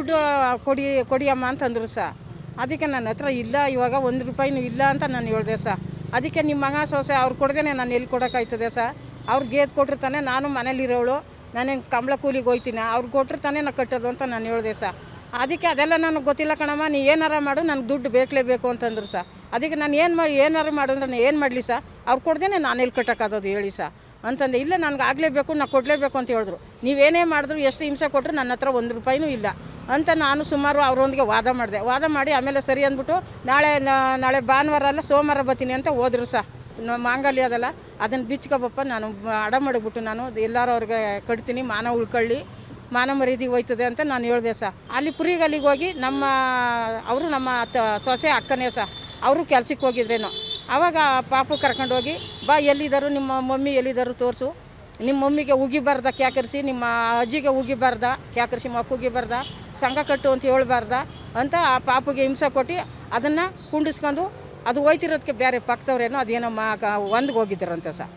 ದುಡ್ಡು ಕೊಡಿ, ಕೊಡಿಯಮ್ಮ ಅಂತಂದರು ಸ. ಅದಕ್ಕೆ ನನ್ನ ಹತ್ರ ಇಲ್ಲ, ಇವಾಗ ಒಂದು ರೂಪಾಯಿನೂ ಇಲ್ಲ ಅಂತ ನಾನು ಹೇಳ್ದೆ ಸ. ಅದಕ್ಕೆ ನಿಮ್ಮ ಮಗ ಸೊಸೆ ಅವ್ರು ಕೊಡ್ದೇನೆ ನಾನು ಎಲ್ಲಿ ಕೊಡೋಕ್ಕಾಯ್ತದೆ ಸಹ ಅವ್ರು ಗೇದ್ ಕೊಟ್ಟಿರ್ತಾನೆ ನಾನು ಮನೇಲಿರೋಳು ನಾನೇನು ಕಂಬಳ ಕೂಲಿಗೆ ಹೋಯ್ತೀನಿ. ಅವ್ರು ಕೊಟ್ಟಿರ್ತಾನೆ ನಾನು ಕಟ್ಟೋದು ಅಂತ ನಾನು ಹೇಳಿದೆ ಸ. ಅದಕ್ಕೆ ಅದೆಲ್ಲ ನನಗೆ ಗೊತ್ತಿಲ್ಲ ಕಣಮ್ಮ, ನೀ ಏನಾರ ಮಾಡು, ನನಗೆ ದುಡ್ಡು ಬೇಕಲೇಬೇಕು ಅಂತಂದ್ರು ಸಹ ಅದಕ್ಕೆ ನಾನು ಏನು ಮಾಡಿ ಏನಾರು ಅಂದ್ರೆ ನಾನು ಏನು ಮಾಡಲಿ ಸ. ಅವ್ರು ಕೊಡ್ದೇನೆ ನಾನು ಎಲ್ಲಿ ಕಟ್ಟೋಕ್ಕಾಗೋದು ಹೇಳಿ ಸಹ ಅಂತಂದೆ, ಇಲ್ಲ, ನನಗೆ ಆಗಲೇಬೇಕು ನಾನು ಕೊಡಲೇಬೇಕು ಅಂತ ಹೇಳಿದ್ರು. ನೀವೇನೇ ಮಾಡಿದ್ರು, ಎಷ್ಟು ಹಿಂಸೆ ಕೊಟ್ಟರು ನನ್ನ ಹತ್ರ ಒಂದು ರೂಪಾಯಿನೂ ಇಲ್ಲ. ಅಂತ ನಾನು ಸುಮಾರು ಅವರೊಂದಿಗೆ ವಾದ ಮಾಡಿದೆ. ವಾದ ಮಾಡಿ ಆಮೇಲೆ ಸರಿ ಅಂದ್ಬಿಟ್ಟು, ನಾಳೆ ನಾಳೆ ಭಾನುವಾರ ಅಲ್ಲ, ಸೋಮವಾರ ಬರ್ತೀನಿ ಅಂತ ಹೋದ್ರು ಸಹ ಮಾಂಗಲ್ಯ ಅದಲ್ಲ, ಅದನ್ನು ಬಿಚ್ಕೊಬಪ್ಪ ನಾನು ಅಡ ಮಾಡಿಬಿಟ್ಟು ನಾನು ಎಲ್ಲರೂ ಅವ್ರಿಗೆ ಕಟ್ತೀನಿ, ಮಾನ ಉಳ್ಕೊಳ್ಳಿ, ಮಾನ ಮರ್ಯಾದೆಗೆ ಹೋಯ್ತದೆ ಅಂತ ನಾನು ಹೇಳಿದೆ ಸಹ ಅಲ್ಲಿ ಪುರಿಗಲ್ಲಿಗೆ ಹೋಗಿ ನಮ್ಮ, ಅವರು ನಮ್ಮ ಸೊಸೆ ಅಕ್ಕನೇ ಸಹ ಅವರು ಕೆಲ್ಸಕ್ಕೆ ಹೋಗಿದ್ರೇನೋ. ಆವಾಗ ಪಾಪು ಕರ್ಕೊಂಡೋಗಿ ಬಾ ಎಲ್ಲಿದ್ದಾರು ನಿಮ್ಮ ಮಮ್ಮಿ ಎಲ್ಲಿದ್ದಾರು ತೋರಿಸು. ನಿಮ್ಮ ಮಮ್ಮಿಗೆ ಉಗಿಬಾರ್ದ ಕ್ಯಾಕರಿಸಿ, ನಿಮ್ಮ ಅಜ್ಜಿಗೆ ಉಗಿಬಾರ್ದ ಕ್ಯಾಕರಿಸಿ ಮಕ್ಕ ಉಗಿಬಾರ್ದ ಸಂಘ ಕಟ್ಟು ಅಂತ ಹೇಳ್ಬಾರ್ದ ಅಂತ ಆ ಪಾಪುಗೆ ಹಿಂಸೆ ಕೊಟ್ಟು ಅದನ್ನು ಕುಂಡಿಸ್ಕೊಂಡು ಅದು ಹೋಯ್ತಿರೋದಕ್ಕೆ ಬೇರೆ ಪಕ್ಕದವ್ರೇನೋ ಅದೇನೋ ಮಾ ಹೊಂದ್ಗೆ ಹೋಗಿದ್ದಾರಂತೆ ಸಹ